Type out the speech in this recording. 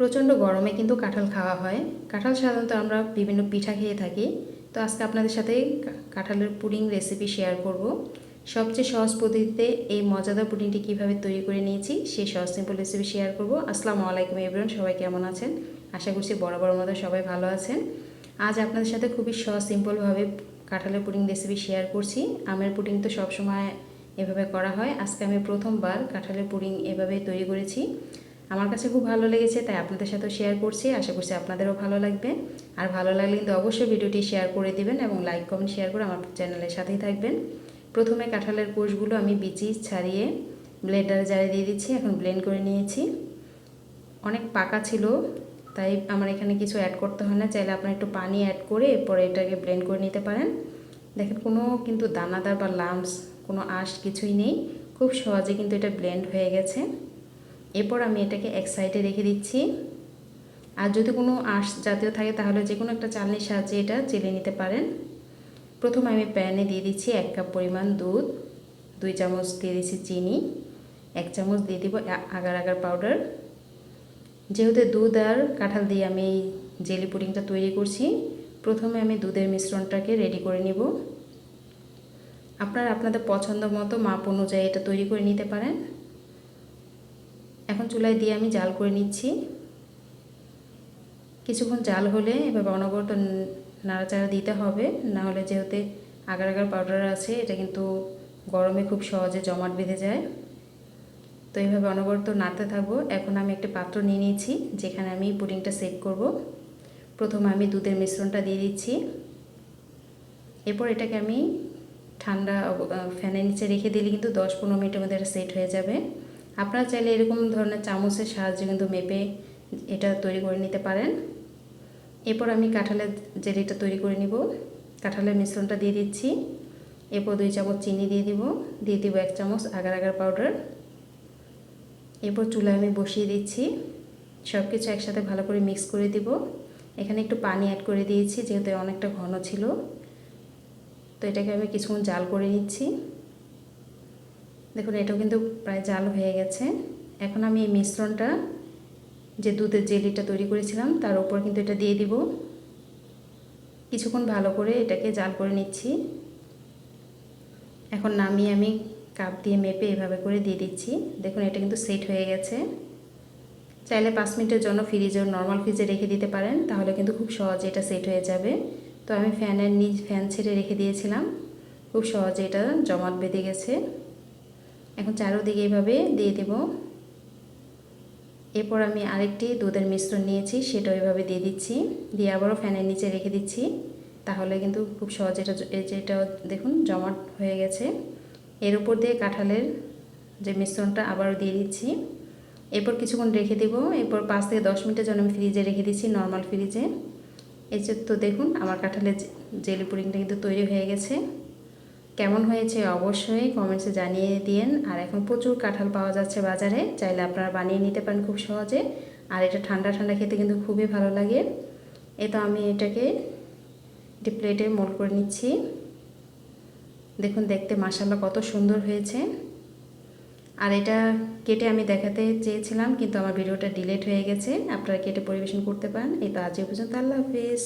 প্রচণ্ড গরমে কিন্তু কাঁঠাল খাওয়া হয়। কাঁঠাল সাধারণত আমরা বিভিন্ন পিঠা খেয়ে থাকি। তো আজকে আপনাদের সাথে কাঁঠালের পুডিং রেসিপি শেয়ার করব। সবচেয়ে সহজ পদ্ধতিতে এই মজাদার পুডিংটি কীভাবে তৈরি করে নিয়েছি, সেই সহজ সিম্পল রেসিপি শেয়ার করব। আসসালামু আলাইকুম এভরিওয়ান সবাই কেমন আছেন? আশা করছি বরাবর মতো সবাই ভালো আছেন। আজ আপনাদের সাথে খুবই সহজ সিম্পলভাবে কাঁঠালের পুডিং রেসিপি শেয়ার করছি। আমের পুডিং তো সবসময় এভাবে করা হয়। আজকে আমি প্রথমবার কাঁঠালের পুডিং এভাবে তৈরি করেছি। আমার কাছে খুব ভালো লেগেছে, তাই আপনাদের সাথেও শেয়ার করছি। আশা করছি আপনাদেরও ভালো লাগবে। আর ভালো লাগলে কিন্তু অবশ্যই ভিডিওটি শেয়ার করে দিবেন এবং লাইক কমেন্ট শেয়ার করে আমার চ্যানেলের সাথেই থাকবেন। প্রথমে কাঁঠালের কোষগুলো আমি বিচি ছাড়িয়ে ব্লেন্ডারে জারে দিয়ে দিচ্ছি, এখন ব্লেন্ড করে নিয়েছি। অনেক পাকা ছিল, তাই আমার এখানে কিছু অ্যাড করতে হয় না। চাইলে আপনার একটু পানি অ্যাড করে এরপরে এটাকে ব্লেন্ড করে নিতে পারেন। দেখেন, কোনো কিন্তু দানাদার বা লাম্পস কোনো আঁশ কিছুই নেই। খুব সহজে কিন্তু এটা ব্লেন্ড হয়ে গেছে। এরপর আমি এটাকে এক সাইডে রেখে দিচ্ছি। আর যদি কোনো আঁশ জাতীয় থাকে তাহলে যে কোনো একটা চালনির সাহায্যে এটা চেলে নিতে পারেন। প্রথমে আমি প্যানে দিয়ে দিচ্ছি এক কাপ পরিমাণ দুধ, দুই চামচ দিয়ে দিচ্ছি চিনি, এক চামচ দিয়ে দিব আগার আগার পাউডার যেহেতু দুধ আর কাঁঠাল দিয়ে আমি এই জেলি পুডিংটা তৈরি করছি, প্রথমে আমি দুধের মিশ্রণটাকে রেডি করে নিব। আপনারা আপনাদের পছন্দ মতো মাপ অনুযায়ী এটা তৈরি করে নিতে পারেন। এখন চুলায় দিয়ে আমি জাল করে নিচ্ছি। কিছুক্ষণ জাল হলে এভাবে অনবরত নাড়াচাড়া দিতে হবে। না হলে যেহেতু আগার আগার পাউডার আছে, এটা কিন্তু গরমে খুব সহজে জমাট বেঁধে যায়। তো এইভাবে অনবরত নাড়তে থাকব। এখন আমি একটা পাত্র নিয়ে নিয়েছি, যেখানে আমি পুডিংটা সেট করব। প্রথমে আমি দুধের মিশ্রণটা দিয়ে দিচ্ছি। এরপর এটাকে আমি ঠান্ডা ফ্যানের নিচে রেখে দিলে কিন্তু দশ পনেরো মিনিটের মধ্যে এটা সেট হয়ে যাবে। আপনারা চাইলে এরকম ধরনের চামচের সাহায্যে কিন্তু মেপে এটা তৈরি করে নিতে পারেন। এরপর আমি কাঁঠালের জেলিটা তৈরি করে নিব। কাঁঠালের মিশ্রণটা দিয়ে দিচ্ছি। এরপর দুই চামচ চিনি দিয়ে দিব। দিয়ে দিব এক চামচ আগার আগার পাউডার। এরপর চুলায় আমি বসিয়ে দিচ্ছি। সব কিছু একসাথে ভালো করে মিক্স করে দিব। এখানে একটু পানি অ্যাড করে দিয়েছি, যেহেতু অনেকটা ঘন ছিল। তো এটাকে আমি কিছুক্ষণ জাল করে নিচ্ছি। দেখুন, এটাও কিন্তু প্রায় জাল হয়ে গেছে। এখন আমি এই মিশ্রণটা যে দুধের জেলিটা তৈরি করেছিলাম, তার উপর কিন্তু এটা দিয়ে দিব। কিছুক্ষণ ভালো করে এটাকে জাল করে নিচ্ছি। এখন নামিয়ে আমি কাপ দিয়ে মেপে এভাবে করে দিয়ে দিচ্ছি। দেখুন, এটা কিন্তু সেট হয়ে গেছে। চাইলে পাঁচ মিনিটের জন্য ফ্রিজে নর্মাল ফ্রিজে রেখে দিতে পারেন, তাহলে কিন্তু খুব সহজে এটা সেট হয়ে যাবে। তো আমি ফ্যানের নিজ ফ্যান ছেড়ে রেখে দিয়েছিলাম। খুব সহজে এটা জমাট বেঁধে গেছে। এখন চারোদিকে এভাবে দিয়ে দেব। এরপর আমি আরেকটি দুধের মিশ্রণ নিয়েছি সেটা এভাবে দিয়ে দিচ্ছি। দিয়ে আবারও ফ্যানের নিচে রেখে দিচ্ছি। তাহলে কিন্তু খুব সহজে এটা এই যে এটা দেখুন জমাট হয়ে গেছে। এর উপর দিয়ে কাঁঠালের যে মিশ্রণটা আবারও দিয়ে দিচ্ছি। এরপর কিছুক্ষণ রেখে দেব। এরপর পাঁচ থেকে দশ মিনিটের জন্য আমি ফ্রিজে রেখে দিচ্ছি, নর্মাল ফ্রিজে। এই তো দেখুন, আমার কাঁঠালের জেলি পুডিংটা কিন্তু তৈরি হয়ে গেছে। কেমন হয়েছে অবশ্যই কমেন্টসে জানিয়ে দিন আর এখন প্রচুর কাঁঠাল পাওয়া যাচ্ছে বাজারে, চাইলে আপনারা বানিয়ে নিতে পারেন খুব সহজে। আর এটা ঠান্ডা ঠান্ডা খেতে কিন্তু খুবই ভালো লাগে। এ তো আমি এটাকে একটি প্লেটে মোল করে নিচ্ছি। দেখুন, দেখতে মাসাল্লাহ কত সুন্দর হয়েছে। আর এটা কেটে আমি দেখাতে চেয়েছিলাম, কিন্তু আমার ভিডিওটা ডিলেট হয়ে গেছে। আপনারা কেটে পরিবেশন করতে পারেন। এই তো আজ পর্যন্ত, আল্লাহ হাফিজ।